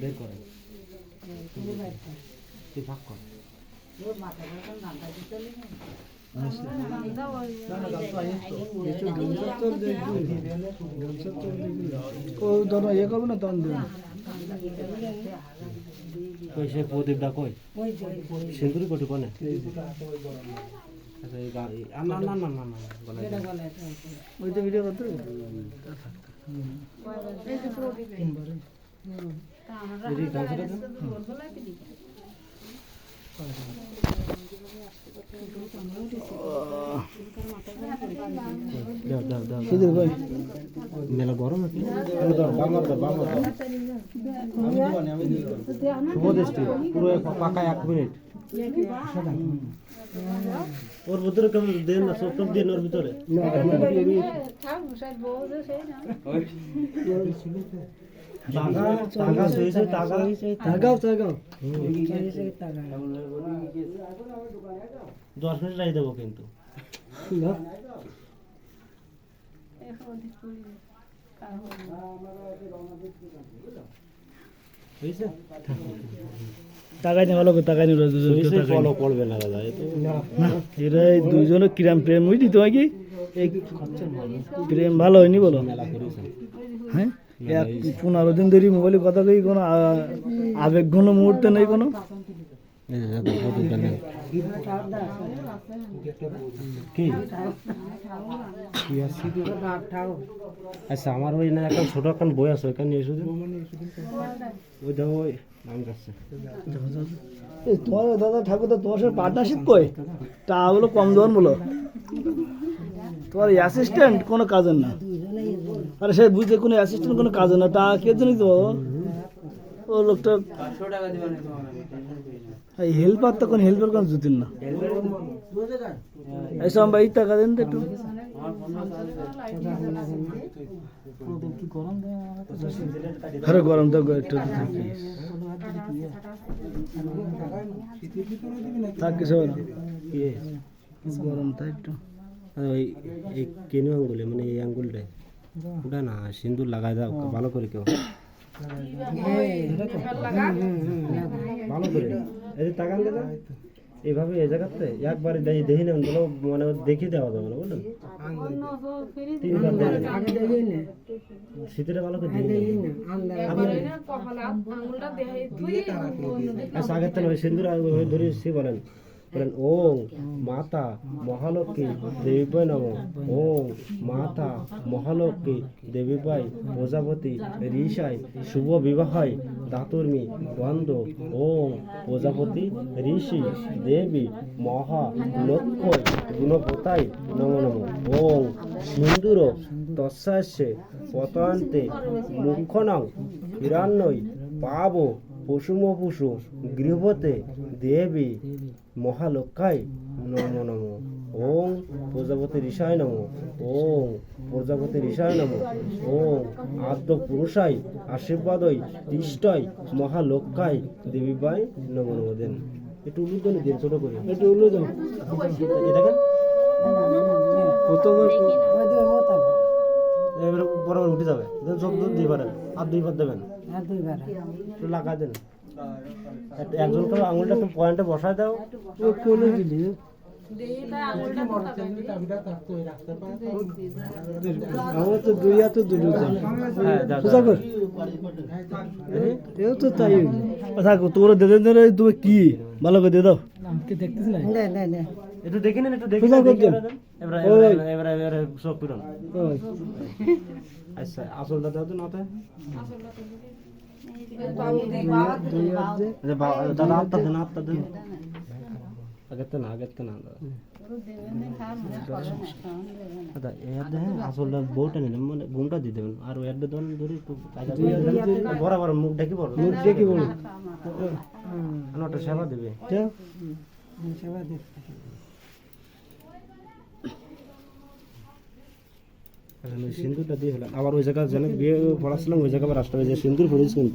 বের করে। তুই ভাগ কর। ইয়ে করবে না তখন দেবেন কই সে প্রদীপটা কই? সিন্দুরি কোটি কোনে আচ্ছা এই গা এই- আ, না না না না না ওই তো ভিডিও করতে? দাও। দাও দাও মেলা গরম নাকি? শুভ দৃষ্টি পুরো পাকা এক মিনিট। ওর ভিতরে কেমন দেন না সব দিন ওর ভিতরে? দশ মিনিট রাখি দেবো কিন্তু। বুঝছে তাকাই ভালো করে দুজন। ফলো না। দাদা না এরা কিরাম প্রেম বুঝলি তোমার কি এই প্রেম ভালো হয়নি বলো? হ্যাঁ? এক পনেরো দিন ধরে মোবাইলে কথা কই কোনো আবেগ ঘন মুহূর্তে নেই কোনো? এই যে দাদা, প্রদীপটা নেন। কি কি? আছে কি? আচ্ছা আমার ওই না একটা ছোট একটা বই আছে ওইখানে এসে ওই দেখো ওই নাম এই তোমার দাদা ঠাকুর তো তোমার সাথে পার্টনারশিপ কই? তা বলো কম দেওয়ান বলো তোমার অ্যাসিস্ট্যান্ট কোনো কাজের না। আরে সে বুঝতে কোনো অ্যাসিস্ট্যান্ট কোনো কাজের না। তা কে জন্য তো ও লোকটা এই হেল্পার তো কোনো হেল্পার কোনো জুতিন না। এই সব ভাই টাকা দেন তো একটু। আরে গরম তো একটু থাক কিছু হবে না কি গরম তো একটু। ওই এই কেন আঙ্গুলে মানে এই আঙ্গুলটায় ওটা না সিন্দুর লাগাই দাও ভালো করে কেউ। ভালো করে এই যে তাকান দাদা এভাবে এই জায়গাতে একবারে দেখি দেখি নেবেন বলো মানে দেখে দেওয়া যাবে না বলুন তিনবার শীতের ভালো করে দেখে। আচ্ছা আগের থেকে সিন্দুর ধরে সে বলেন। বলেন, ওং মাতা মহালক্ষ্মী দেবী পাই নম। ওং মাতা মহালক্ষ্মী দেবী পাই প্রজাপতি ঋষাই শুভ বিবাহাই দাতুর্মি গন্ধ ওং প্রজাপতি ঋষি দেবী মহা লক্ষ্য গুণপতাই নম নম। ওং সিন্দুর তৎসাস্যে পতান্তে মুখ্যনং হিরণ্যই পাব পশুম পশু গৃহপতে দেবী মহালক্ষায় নম নম। ওং প্রজাপতি ঋষায় নম। ওং প্রজাপতি ঋষায় নম। ওং আদ্য পুরুষাই আশীর্বাদই তিষ্টয় মহালক্ষায় দেবী বাই নম নম। দেন, একটু উল্লুদনে দিন, ছোট করে। একটু উল্লো দাও দেখেন। প্রথমে এবারে বরাবর উঠে যাবে। দেন সব দুধ দিয়ে পারেন আর দুইবার দেবেন। একটু লাগা দেন। একজন করে আঙুলটা একটু পয়েন্টে বসায় দাও। কোলে দিলি? আমার তো দুই হাতে দুটো দেন হ্যাঁ তোরা দে তুমি কি? ভালো করে দিয়ে দাও। দেখতেছ না। একটু দেখে নেন একটু দেখে নেন। এবারে। এবারে এবারে সব ওই। আচ্ছা আসলটা দাও তো নাতে। আচ্ছা দাদা হাতটা দেন হাতটা দেন আগের তো না আগের তো না দাদা। দাদা এই আসলটা বউটা নিলে মানে ঘুমটা দিয়ে দেবেন। আর ধরে একটু। বরাবর মুখ ঢেকে বড়। মুখ দেখি বলো ওটা সেবা দেবে। সিন্দুরটা দিয়ে ফেলাম আবার ওই জায়গা যেন বিয়ে পড়াশোনা ওই জায়গা আবার হয়ে যায় সিন্দুর পড়েছি কিন্তু।